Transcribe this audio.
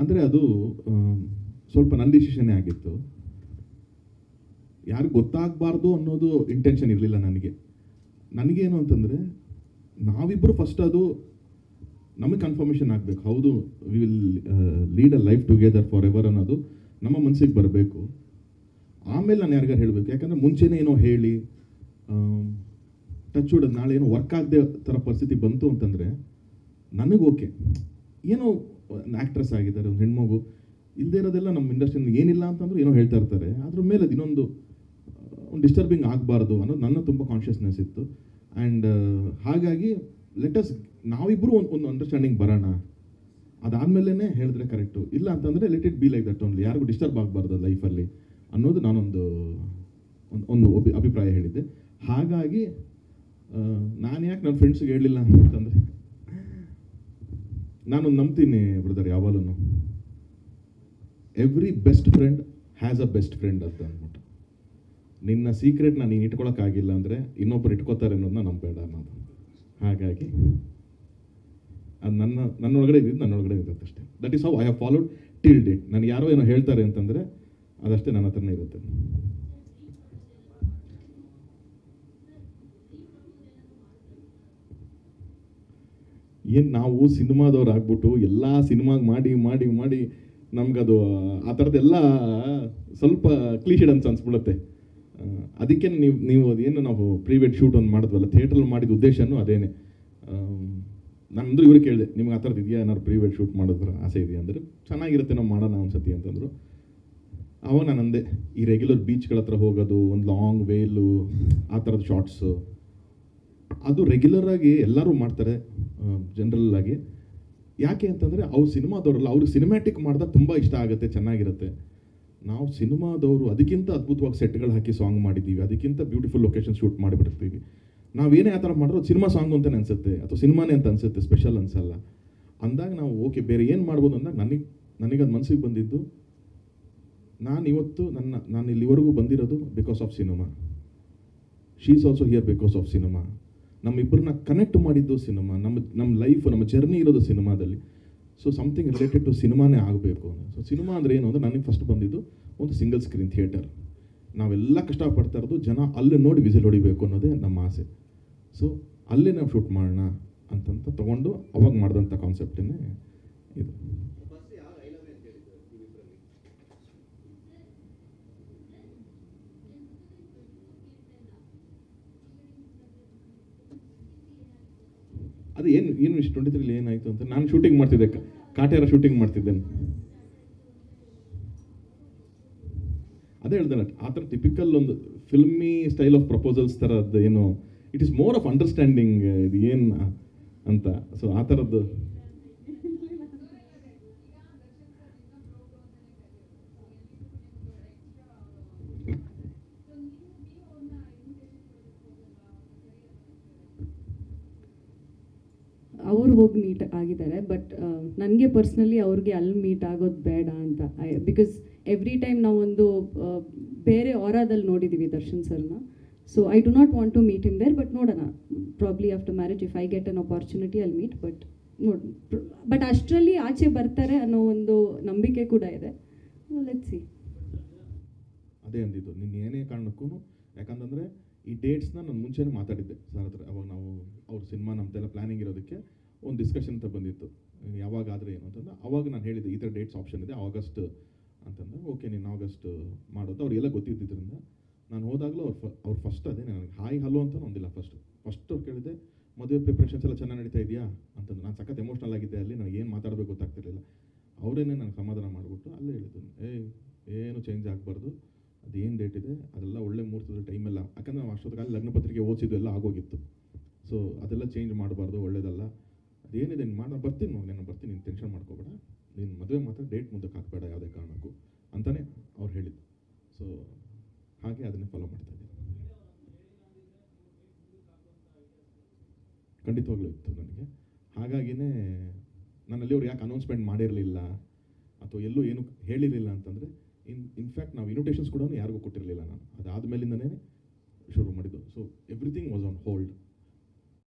ಅಂದರೆ ಅದು ಸ್ವಲ್ಪ ನನ್ನ ಡಿಸಿಷನ್ನೇ ಆಗಿತ್ತು. ಯಾರು ಗೊತ್ತಾಗಬಾರ್ದು ಅನ್ನೋದು ಇಂಟೆನ್ಷನ್ ಇರಲಿಲ್ಲ ನನಗೆ. ನನಗೇನು ಅಂತಂದರೆ ನಾವಿಬ್ಬರು ಫಸ್ಟ್ ಅದು ನಮಗೆ ಕನ್ಫರ್ಮೇಷನ್ ಆಗಬೇಕು. ಹೌದು we will lead a life together forever ಅನ್ನೋದು ನಮ್ಮ ಮನಸ್ಸಿಗೆ ಬರಬೇಕು. ಆಮೇಲೆ ನಾನು ಯಾರಿಗಾರು ಹೇಳಬೇಕು? ಯಾಕಂದರೆ ಮುಂಚೆನೇ ಏನೋ ಹೇಳಿ ಟಚ್ ಹೊಡೋದು ನಾಳೆ ಏನೋ ವರ್ಕ್ ಆಗದೆ ಥರ ಪರಿಸ್ಥಿತಿ ಬಂತು ಅಂತಂದರೆ, ನನಗೆ ಓಕೆ ಏನೋ ಒಂದು ಆ್ಯಕ್ಟ್ರೆಸ್ ಆಗಿದ್ದಾರೆ, ಒಂದು ಹೆಣ್ಮಗು. ಇಲ್ಲದೆ ಇರೋದೆಲ್ಲ ನಮ್ಮ ಇಂಡಸ್ಟ್ರಿಯಲ್ಲಿ ಏನಿಲ್ಲ ಅಂತಂದ್ರೆ ಏನೋ ಹೇಳ್ತಾ ಇರ್ತಾರೆ. ಅದ್ರ ಮೇಲೆ ಇನ್ನೊಂದು ಒಂದು ಡಿಸ್ಟರ್ಬಿಂಗ್ ಆಗಬಾರ್ದು ಅನ್ನೋದು ನನ್ನ ತುಂಬ ಕಾನ್ಷಿಯಸ್ನೆಸ್ ಇತ್ತು. ಆ್ಯಂಡ್ ಹಾಗಾಗಿ ಲೆಟಸ್ ನಾವಿಬ್ಬರು ಒಂದು ಒಂದು ಅಂಡರ್ಸ್ಟ್ಯಾಂಡಿಂಗ್ ಬರೋಣ. ಅದಾದಮೇಲೆ ಹೇಳಿದ್ರೆ ಕರೆಕ್ಟು ಇಲ್ಲ ಅಂತಂದರೆ let it be like that only ಯಾರಿಗೂ ಡಿಸ್ಟರ್ಬ್ ಆಗಬಾರ್ದು ಲೈಫಲ್ಲಿ ಅನ್ನೋದು ನಾನೊಂದು, ಒಂದು ಒಂದು ಅಭಿ, ಅಭಿಪ್ರಾಯ ಹೇಳಿದ್ದೆ. ಹಾಗಾಗಿ ನಾನು ಯಾಕೆ ನನ್ನ ಫ್ರೆಂಡ್ಸಿಗೆ ಹೇಳಲಿಲ್ಲ ಅಂತಂದರೆ ನಾನು ನಂಬ್ತೀನಿ ಬ್ರದರ್ ಯಾವಾಗಲೂ. Every best friend has a best friend ಅಂತ ಅಂದ್ಬಿಟ್ಟು. ನಿನ್ನ ಸೀಕ್ರೆಟ್ನ ನೀನು ಇಟ್ಕೊಳಕ್ಕಾಗಿಲ್ಲ ಅಂದರೆ ಇನ್ನೊಬ್ಬರು ಇಟ್ಕೋತಾರೆ ಅನ್ನೋದನ್ನ ನಂಬೇಡ ಅನ್ನೋದು. ಹಾಗಾಗಿ ಅದು ನನ್ನ, ನನ್ನೊಳಗಡೆ ಇದ್ದಿದ್ದು ನನ್ನೊಳಗಡೆ ಇರುತ್ತೆ ಅಷ್ಟೇ. That is how I have followed till date ನಾನು ಯಾರೋ ಏನೋ ಹೇಳ್ತಾರೆ ಅಂತಂದರೆ ಅದಷ್ಟೇ ನನ್ನ ಹತ್ರನೇ ಇರುತ್ತೆ. ಏನು ನಾವು ಸಿನಿಮಾದವ್ರು ಆಗ್ಬಿಟ್ಟು ಎಲ್ಲ ಸಿನಿಮಾಗೆ ಮಾಡಿ ಮಾಡಿ ಮಾಡಿ ನಮ್ಗದು ಆ ಥರದ್ದೆಲ್ಲ ಸ್ವಲ್ಪ ಕ್ಲೀಶೆಡ್ ಅಂತ ಅನ್ಸ್ಬಿಡುತ್ತೆ. ಅದಕ್ಕೆ ನೀವು ನೀವು ಅದೇನು ನಾವು ಪ್ರೀವೇಟ್ ಶೂಟ್ ಒಂದು ಮಾಡಿದ್ವಲ್ಲ ಥಿಯೇಟ್ರಲ್ಲಿ ಮಾಡಿದ ಉದ್ದೇಶನೂ ಅದೇನೆ. ನಂದು ಇವ್ರಿಗೆ ಕೇಳಿದೆ, ನಿಮ್ಗೆ ಆ ಥರದ್ದು ಇದೆಯಾ? ಏನಾದ್ರು ಪ್ರೀವೇಟ್ ಶೂಟ್ ಮಾಡೋದ್ರ? ಆಸೆ ಇದೆಯಾ? ಅಂದರೆ, ಚೆನ್ನಾಗಿರುತ್ತೆ, ನಾವು ಮಾಡೋಣ ಒಂದ್ಸತಿ ಅಂತಂದರು. ಅವಾಗ ನಾನು ಅಂದೆ ಈ ರೆಗ್ಯುಲರ್ ಬೀಚ್ಗಳ ಹತ್ರ ಹೋಗೋದು, ಒಂದು ಲಾಂಗ್ ವೇಲು ಆ ಥರದ ಶಾರ್ಟ್ಸು ಅದು ರೆಗ್ಯುಲರ್ ಆಗಿ ಎಲ್ಲರೂ ಮಾಡ್ತಾರೆ ಜನರಲ್ ಆಗಿ. ಯಾಕೆ ಅಂತಂದರೆ ಅವ್ರು ಸಿನಿಮಾದವರಲ್ಲ ಅವ್ರಿಗೆ ಸಿನಿಮ್ಯಾಟಿಕ್ ಮಾಡಿದಾಗ ತುಂಬ ಇಷ್ಟ ಆಗುತ್ತೆ, ಚೆನ್ನಾಗಿರುತ್ತೆ. ನಾವು ಸಿನಿಮಾದವರು ಅದಕ್ಕಿಂತ ಅದ್ಭುತವಾಗಿ ಸೆಟ್ಗಳು ಹಾಕಿ ಸಾಂಗ್ ಮಾಡಿದ್ದೀವಿ, ಅದಕ್ಕಿಂತ ಬ್ಯೂಟಿಫುಲ್ ಲೊಕೇಶನ್ ಶೂಟ್ ಮಾಡಿಬಿಡ್ತೀವಿ ನಾವೇನೇ ಆ ಥರ ಮಾಡಿರೋ ಸಿನಿಮಾ ಸಾಂಗ್ ಅಂತಲೇ ಅನಿಸುತ್ತೆ, ಅಥವಾ ಸಿನಿಮಾನೇ ಅಂತ ಅನಿಸುತ್ತೆ ಸ್ಪೆಷಲ್ ಅನ್ಸಲ್ಲ. ಅಂದಾಗ ನಾವು ಓಕೆ ಬೇರೆ ಏನು ಮಾಡ್ಬೋದು? ಅಂದಾಗ ನನಗೆ ನನಗೆ ಅದು ಮನಸ್ಸಿಗೆ ಬಂದಿದ್ದು, ನಾನು ಇವತ್ತು ನನ್ನ, ನಾನು ಇಲ್ಲಿವರೆಗೂ ಬಂದಿರೋದು because of cinema she is also here because of cinema ನಮ್ಮಿಬ್ಬರನ್ನ connect ಮಾಡಿದ್ದು ಸಿನಿಮಾ, ನಮ್ಮ ನಮ್ಮ ಲೈಫ್ ನಮ್ಮ ಜರ್ನಿ ಇರೋದು ಸಿನಿಮಾದಲ್ಲಿ. ಸೊ ಸಮಥಿಂಗ್ ರಿಲೇಟೆಡ್ ಟು ಸಿನಿಮಾನೇ ಆಗಬೇಕು. ಸೊ ಸಿನಿಮಾ ಅಂದರೆ ಏನು ಅಂದರೆ ನನಗೆ ಫಸ್ಟ್ ಬಂದಿದ್ದು ಒಂದು ಸಿಂಗಲ್ ಸ್ಕ್ರೀನ್ ಥಿಯೇಟರ್ ನಾವೆಲ್ಲ ಕಷ್ಟಪಡ್ತಾ ಇರೋದು ಜನ ಅಲ್ಲೇ ನೋಡಿ ವಿಸಿಲ್ ಹೊಡಿಬೇಕು ಅನ್ನೋದೇ ನಮ್ಮ ಆಸೆ. ಸೊ ಅಲ್ಲೇ ನಾವು ಶೂಟ್ ಮಾಡೋಣ ಅಂತಂತ ತೊಗೊಂಡು ಅವಾಗ ಮಾಡಿದಂಥ ಕಾನ್ಸೆಪ್ಟೇ ಇದು. ಅದು ಏನು ಏನು ಇಷ್ಟು ಟ್ವೆಂಟಿ ತ್ರೀಲಿ ಏನಾಯಿತು ಅಂತ ನಾನು ಶೂಟಿಂಗ್ ಮಾಡ್ತಿದ್ದೆ ಕಾಟೇರ ಶೂಟಿಂಗ್ ಮಾಡ್ತಿದ್ದೇನೆ ಅದೇ ಹೇಳ್ದಲ್ಲ ಆ ಥರ ಟಿಪಿಕಲ್ ಒಂದು ಫಿಲ್ಮಿ ಸ್ಟೈಲ್ ಆಫ್ ಪ್ರಪೋಸಲ್ಸ್ ಥರದ್ದು ಏನು it is more of understanding ಇದು ಏನು ಅಂತ. ಸೊ ಆ ಥರದ್ದು ಅವ್ರು ಹೋಗಿ ಮೀಟ್ ಆಗಿದ್ದಾರೆ ಬಟ್ ನನಗೆ ಪರ್ಸ್ನಲಿ ಅವ್ರಿಗೆ ಅಲ್ಲಿ ಮೀಟ್ ಆಗೋದು ಬೇಡ ಅಂತ. ಬಿಕಾಸ್ ಎವ್ರಿ ಟೈಮ್ ನಾವೊಂದು ಬೇರೆ ಆರಾದಲ್ಲಿ ನೋಡಿದ್ದೀವಿ ದರ್ಶನ್ ಸರ್ನ. So I do not want to meet him there but ನೋಡೋಣ. Probably after marriage if I get an opportunity ಅಲ್ಲಿ ಮೀಟ್ ಬಟ್ ನೋಡಿ ಬಟ್ ಅಷ್ಟರಲ್ಲಿ ಆಚೆ ಬರ್ತಾರೆ ಅನ್ನೋ ಒಂದು ನಂಬಿಕೆ ಕೂಡ ಇದೆ. ಲೆಟ್ ಸಿ ಅದೇ ಅಂದಿದ್ದು ನಿನ್ನ ಏನೇ ಕಾರಣಕ್ಕೂ, ಯಾಕಂತಂದರೆ ಈ ಡೇಟ್ಸ್ನ ನಾನು ಮುಂಚೆನೇ ಮಾತಾಡಿದ್ದೆ. ಸರ್ ಹತ್ರ, ಅವಾಗ ನಾವು ಅವ್ರ ಸಿನಿಮಾ ನಮ್ದೆಲ್ಲ ಪ್ಲಾನಿಂಗ್ ಇರೋದಕ್ಕೆ. ಒಂದು ಡಿಸ್ಕಷನ್ ಅಂತ ಬಂದಿತ್ತು. ಯಾವಾಗ ಆದರೆ ಏನು ಅಂತಂದ್ರೆ, ಅವಾಗ ನಾನು ಹೇಳಿದ್ದೆ ಈ ಥರ ಡೇಟ್ಸ್ ಆಪ್ಷನ್ ಇದೆ ಆಗಸ್ಟ್ ಅಂತಂದ್ರೆ ಓಕೆ ನೀನು ಆಗಸ್ಟ್ ಮಾಡೋದು. ಅವ್ರಿಗೆಲ್ಲ ಗೊತ್ತಿದ್ದರಿಂದ ನಾನು ಹೋದಾಗಲೂ ಅವ್ರು ಫ, ಅವ್ರು ಫಸ್ಟ್ ಅದೇ ನನಗೆ ಹಾಯ್ ಹಲೋ ಅಂತ ಒಂದಿಲ್ಲ ಫಸ್ಟ್ ಫಸ್ಟ್ ಅವ್ರು ಕೇಳಿದೆ ಮದುವೆ ಪ್ರಿಪ್ರೇಷನ್ಸ್ ಎಲ್ಲ ಚೆನ್ನಾಗಿ ನಡೀತಾ ಇದೆಯಾ? ಅಂತಂದು ನಾನು ಸಖತ್ ಎಮೋಷ್ನಲ್ ಆಗಿದ್ದೆ ಅಲ್ಲಿ ನನಗೆ ಏನು ಮಾತಾಡಬೇಕು ಗೊತ್ತಾಗ್ತಿರಲಿಲ್ಲ. ಅವರೇನೆ ನನಗೆ ಸಮಾಧಾನ ಮಾಡಿಬಿಟ್ಟು ಅಲ್ಲೇ ಹೇಳಿದ್ದು ಏ, ಏನು ಚೇಂಜ್ ಆಗಬಾರ್ದು? ಅದೇನು ಡೇಟ್ ಇದೆ? ಅದೆಲ್ಲ ಒಳ್ಳೆ ಮುಹೂರ್ತದ ಟೈಮೆಲ್ಲ ಯಾಕಂದ್ರೆ ನಾವು ಅಷ್ಟೊತ್ತಿಗೆ ಪತ್ರಿಕೆ ಓದಿಸಿದ್ದು ಎಲ್ಲ ಆಗೋಗಿತ್ತು. ಸೊ ಅದೆಲ್ಲ ಚೇಂಜ್ ಮಾಡಬಾರ್ದು, ಒಳ್ಳೇದಲ್ಲ. ಅದೇನಿದೆ, ನೀನು ಮಾಡ, ಬರ್ತೀನಿ ನಾನು ಬರ್ತೀನಿ, ನೀನು ಟೆನ್ಷನ್ ಮಾಡ್ಕೋಬೇಡ. ನೀನು ಮದುವೆ ಮಾತ್ರ ಡೇಟ್ ಮುಂದಕ್ಕೆ ಹಾಕಬೇಡ ಯಾವುದೇ ಕಾರಣಕ್ಕೂ ಅಂತಲೇ ಅವ್ರು ಹೇಳಿದ್ದು. ಸೊ ಹಾಗೆ ಅದನ್ನೇ ಫಾಲೋ ಮಾಡ್ತಾ ಇದ್ದೀನಿ. ಖಂಡಿತವಾಗ್ಲೂ ಇತ್ತು ನನಗೆ. ಹಾಗಾಗಿನೇ ನನ್ನಲ್ಲಿ ಅವ್ರು ಯಾಕೆ ಅನೌನ್ಸ್ಮೆಂಟ್ ಮಾಡಿರಲಿಲ್ಲ ಅಥವಾ ಎಲ್ಲೂ ಏನು ಹೇಳಿರಲಿಲ್ಲ ಅಂತಂದರೆ ಇನ್ ಇನ್ಫ್ಯಾಕ್ಟ್ ನಾವು ಇನ್ವಿಟೇಷನ್ಸ್ ಕೂಡ ಯಾರಿಗೂ ಕೊಟ್ಟಿರಲಿಲ್ಲ ನಾನು. ಅದಾದ ಮೇಲಿಂದನೇ ಶುರು ಮಾಡಿದ್ದು. So everything was on hold